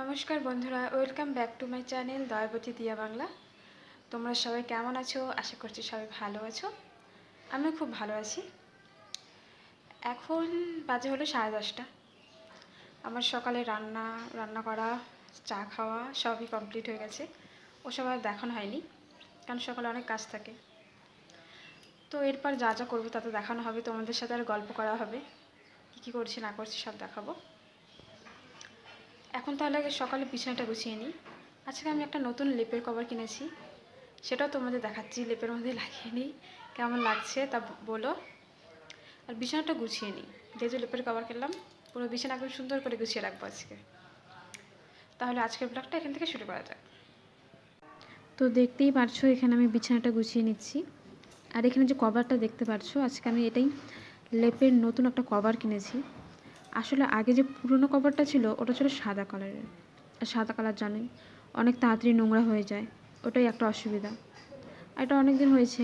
নমস্কার বন্ধুরা, welcome back to my channel Dayabati Diya Bangla. তোমরা সবাই কেমন আছো? আশা করছি সবাই ভালো আছো। আমি খুব ভালো আছি। এখন বাজে হলো সাড়ে দশটা। আমার সকালে রান্না রান্না করা, চা খাওয়া সবই কমপ্লিট হয়ে গেছে। ওসব আর দেখানো হয়নি, কারণ সকালে অনেক কাজ থাকে। তো এরপর যা যা করব তা তো দেখানো হবে, তোমাদের সাথে আর গল্প করা হবে। কী কী করছি না করছি সব দেখাবো। এখন তাহলে আগে সকালে বিছানাটা গুছিয়ে নিই। আজকে আমি একটা নতুন লেপের কভার কিনেছি। সেটাও তোমাদের দেখাচ্ছি, লেপের মধ্যে লাগিয়ে নিই। কেমন লাগছে তা বলো। আর বিছানাটা গুছিয়ে নিই। যেহেতু লেপের কভার কিনলাম, পুরো বিছানা একদম সুন্দর করে গুছিয়ে রাখব আজকে। তাহলে আজকের ব্লগটা এখান থেকে শুরু করা যাক। তো দেখতেই পারছ, এখানে আমি বিছানাটা গুছিয়ে নিচ্ছি। আর এখানে যে কভারটা দেখতে পারছ, আজকে আমি এটাই লেপের নতুন একটা কভার কিনেছি। আসলে আগে যে পুরনো কভারটা ছিল, ওটা ছিল সাদা কালারের আর সাদা কালার জানেন অনেক তাড়াতাড়ি নোংরা হয়ে যায়, ওটাই একটা অসুবিধা। এটা অনেক দিন হয়েছে,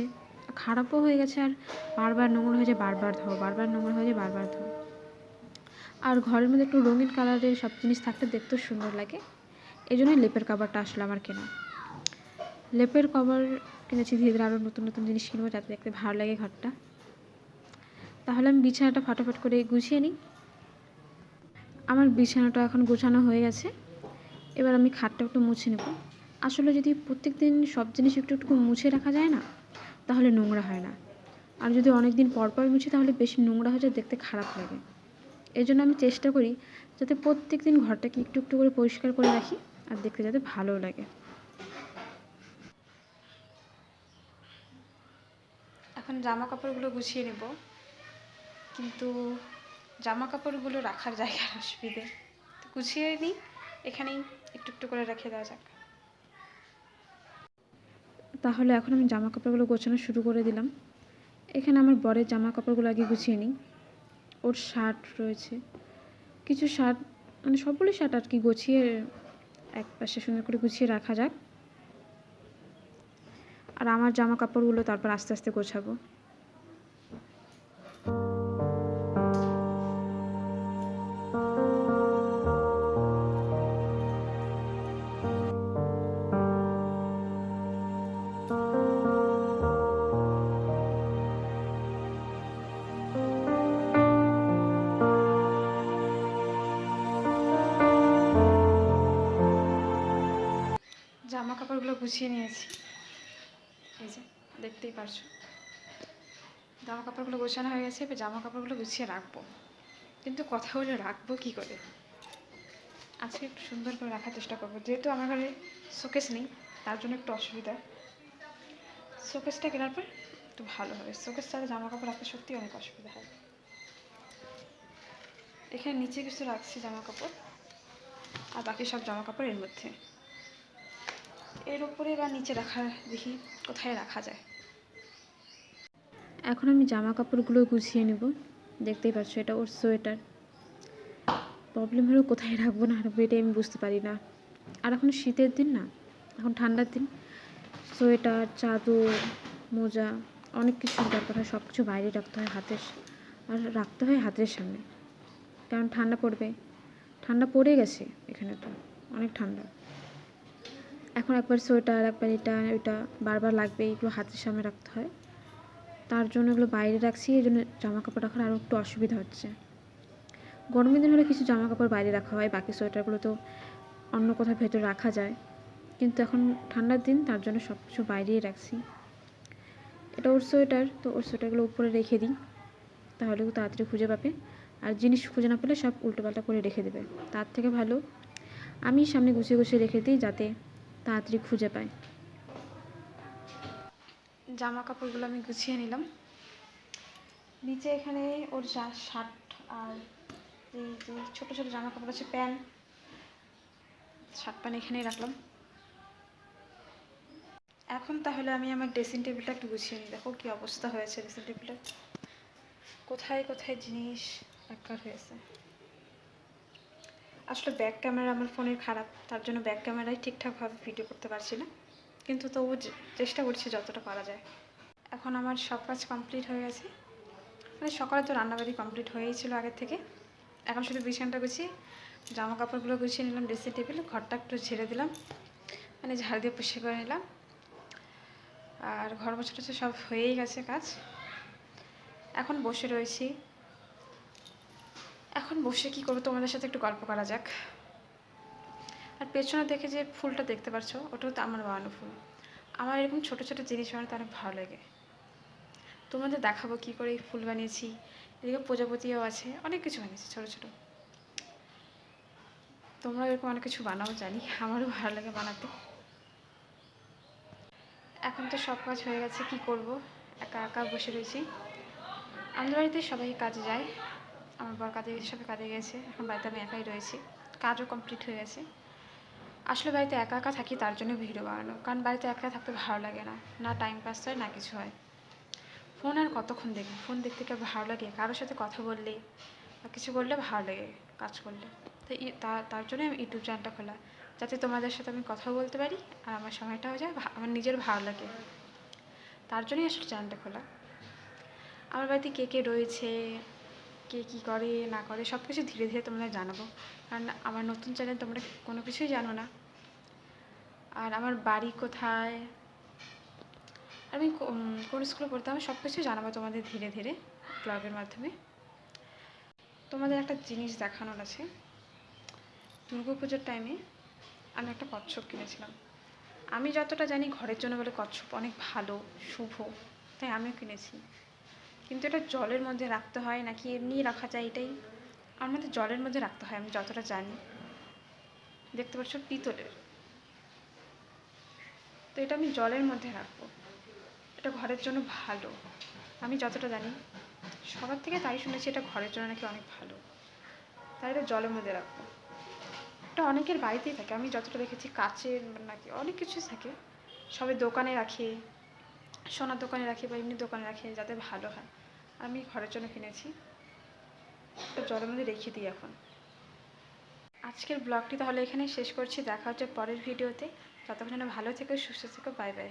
খারাপও হয়ে গেছে আর বারবার নোংরা হয়ে যায়, বারবার ধাও বারবার নোংরা হয়ে যায়, বারবার ধাও আর ঘরের মধ্যে একটু রঙিন কালারের সব জিনিস থাকতে দেখতেও সুন্দর লাগে। এই জন্যই লেপের কভারটা আসলে আমার কেনা। লেপের কভার কিনেছি ধীরে ধীরে আরও নতুন নতুন জিনিস কিনবো, যাতে দেখতে ভালো লাগে ঘরটা। তাহলে আমি বিছানাটা ফটাফট করে গুছিয়ে নিই। আমার বিছানাটা এখন গোছানো হয়ে গেছে। এবার আমি খাটটা একটু মুছে নেব। আসলে যদি প্রত্যেক দিন সব জিনিস একটু একটু মুছে রাখা যায় না, তাহলে নোংরা হয় না। আর যদি অনেক দিন পর পর মুছি, তাহলে বেশি নোংরা হয়ে যায়, দেখতে খারাপ লাগে। এই জন্য আমি চেষ্টা করি যাতে প্রত্যেক দিন ঘরটাকে একটু একটু করে পরিষ্কার করে রাখি আর দেখতে যাতে ভালো লাগে। এখন জামা কাপড়গুলো গুছিয়ে নেব। কিন্তু জামা কাপড়গুলো রাখার জায়গার অসুবিধে। তো গুছিয়ে নিই, এখানেই একটু একটু করে রেখে দেওয়া যাক। তাহলে এখন আমি জামা কাপড়গুলো গোছানো শুরু করে দিলাম। এখানে আমার বরের জামা কাপড়গুলো আগে গুছিয়ে নিই। ওর শার্ট রয়েছে। কিছু শার্ট মানে সবগুলো শার্ট আর কি গুছিয়ে এক পাশে সুন্দর করে গুছিয়ে রাখা যাক। আর আমার জামা কাপড়গুলো তারপর আস্তে আস্তে গোছাবো। জামা কাপড়গুলো গুছিয়ে নিয়েছি। এই যে, দেখতেই পারছ। জামা কাপড়গুলো গোছানো হয়ে গেছে, এবার জামা কাপড়গুলো গুছিয়ে রাখব। কিন্তু কথা হলে, রাখব কি করে? আজকে একটু সুন্দর করে রাখার চেষ্টা করব। যেহেতু আমার ঘরে শোকেস নেই, তার জন্য একটু অসুবিধা। শোকেসটা কেনার পর একটু ভালো হবে। শোকেস ছাড়া জামা কাপড় রাখতে সত্যি অনেক অসুবিধা হয়। এখানে নিচে কিছু রাখছি জামা কাপড় আর বাকি সব জামা কাপড় এর মধ্যে। এর উপরে বা নিচে রাখা দেখি কোথায় রাখা যায়। এখন আমি জামা কাপড়গুলো গুছিয়ে নেব। দেখতেই পাচ্ছ এটা ওর সোয়েটার। প্রবলেম হলো কোথায় রাখব না রাখব এটাই আমি বুঝতে পারি না। আর এখন শীতের দিন না, এখন ঠান্ডার দিন। সোয়েটার, চাদর, মোজা, অনেক কিছু দরকার হয় সব কিছু বাইরে রাখতে হয় হাতের আর রাখতে হয় হাতের সামনে। কারণ ঠান্ডা পড়বে। ঠান্ডা পড়ে গেছে এখানে তো, অনেক ঠান্ডা। এখন একবার সোয়েটার একবার এটা ওইটা বারবার লাগবে, এগুলো হাতের সামনে রাখতে হয়। তার জন্য এগুলো বাইরে রাখছি, এই জন্য জামা কাপড় রাখার আরও একটু অসুবিধা হচ্ছে। গরমের দিন হলে কিছু জামা কাপড় বাইরে রাখা হয়, বাকি সোয়েটারগুলো তো অন্য কোথাও ভেতরে রাখা যায়। কিন্তু এখন ঠান্ডার দিন, তার জন্য সব কিছু বাইরেই রাখছি। এটা ওর সোয়েটার, তো ওর সোয়েটারগুলো উপরে রেখে দিই, তাহলে তাড়াতাড়ি খুঁজে পাবে। আর জিনিস খুঁজে না পেলে সব উল্টোপাল্টা করে রেখে দেবে। তার থেকে ভালো, আমি সামনে গুছিয়ে গুছিয়ে রেখে দিই যাতে তাড়াতাড়ি খুঁজে পায় জামা কাপড়গুলো আমি গুছিয়ে নিলাম। নিচে এখানে ওর যা শার্ট আর এই যে ছোটো ছোটো জামা কাপড় আছে, প্যান্ট শার্ট প্যান্ট এখানেই রাখলাম। এখন তাহলে আমি আমার ড্রেসিং টেবিলটা একটু গুছিয়ে নিই। দেখো কী অবস্থা হয়েছে ড্রেসিং টেবিলের কোথায় কোথায় জিনিস একবার হয়েছে? আসলে ব্যাক ক্যামেরা আমার ফোনের খারাপ, তার জন্য ব্যাক ক্যামেরায় ঠিকঠাকভাবে ভিডিও করতে পারছি না। কিন্তু তবু চেষ্টা করছি যতটা পারা যায়। এখন আমার সব কাজ কমপ্লিট হয়ে গেছে। মানে সকালে তো রান্নাবাড়ি কমপ্লিট হয়েই ছিল আগের থেকে। এখন শুধু বিছানাটা গুছিয়ে জামা কাপড়গুলো গুছিয়ে নিলাম ড্রেসিং টেবিল ঘরটা একটু ঝেড়ে দিলাম। মানে ঝাড় দিয়ে পরিষ্কার করে নিলাম। আর ঘর বছর সব হয়েই গেছে কাজ। এখন বসে রয়েছি। এখন বসে কি করব? তোমাদের সাথে একটু গল্প করা যাক। আর পেছনে দেখে যে ফুলটা দেখতে পাচ্ছ ওটাও তো আমার বানানো ফুল। আমার এরকম ছোট ছোট জিনিস বানাতে অনেক ভালো লাগে। তোমাদের দেখাবো কি করে এই ফুল বানিয়েছি। এদিকে প্রজাপতিও আছে, অনেক কিছু বানিয়েছি ছোট ছোট। তোমরা এরকম অনেক কিছু বানাও, জানি। আমারও ভালো লাগে বানাতে। এখন তো সব কাজ হয়ে গেছে, কি করব? একা একা বসে রয়েছি। আমাদের বাড়িতে সবাই কাজে যায়। আমার বর কাজে সবাই কাজে গেছে। এখন বাড়িতে আমি একাই রয়েছি। কাজও কমপ্লিট হয়ে গেছে। আসলে বাড়িতে একা একা থাকি, তার জন্য ভিডিও বানানো কারণ বাড়িতে একা থাকতে ভালো লাগে না। না টাইম পাস হয়, না কিছু হয়। ফোন আর কতক্ষণ দেখি ফোন দেখতে কি ভালো লাগে। কারোর সাথে কথা বললে বা কিছু করলে ভালো লাগে কাজ করলে। তো তার জন্য আমি ইউটিউব চ্যানেলটা খোলা। যাতে তোমাদের সাথে আমি কথা বলতে পারি আর আমার সময়টাও যায় আমার নিজের ভালো লাগে। তার জন্যই আসলে চ্যানেলটা খোলা। আমার বাড়িতে কে কে রয়েছে? কে কী করে, না করে সব কিছু ধীরে ধীরে তোমাদের জানাব। কারণ আমার নতুন চ্যানেল তোমরা কোনো কিছুই জানো না। আর আমার বাড়ি কোথায়? আমি কোন স্কুলে পড়তাম সব কিছু জানাব তোমাদের ধীরে ধীরে ব্লগের মাধ্যমে। তোমাদের একটা জিনিস দেখানোর আছে। দুর্গা পুজোর টাইমে আমি একটা কচ্ছপ কিনেছিলাম। আমি যতটা জানি ঘরের জন্য বলে কচ্ছপ অনেক ভালো, শুভ, তাই আমিও কিনেছি। কিন্তু এটা জলের মধ্যে রাখতে হয় নাকি এমনি রাখা যায় এটাই? মধ্যে জলের মধ্যে রাখতে হয়, আমি যতটা জানি। দেখতে পাচ্ছ পিতলের। তো এটা আমি জলের মধ্যে রাখব। এটা ঘরের জন্য ভালো। আমি যতটা জানি, সবার থেকে তাই শুনেছি এটা ঘরের জন্য নাকি অনেক ভালো। তাই এটা জলের মধ্যে রাখব। এটা অনেকের বাড়িতেই থাকে। আমি যতটা দেখেছি কাচের নাকি অনেক কিছুই থাকে। সবাই দোকানে রাখে সোনার দোকানে রাখি বা এমনি দোকানে রাখি যাতে ভালো হয়। আমি ঘরের জন্য কিনেছি। তো জলের মধ্যে রেখে দিই এখন। আজকের ব্লগটি তাহলে এখানে শেষ করছি। দেখা হচ্ছে পরের ভিডিওতে। ততক্ষণ ভালো থেকো, সুস্থ থেকো, বাই বাই।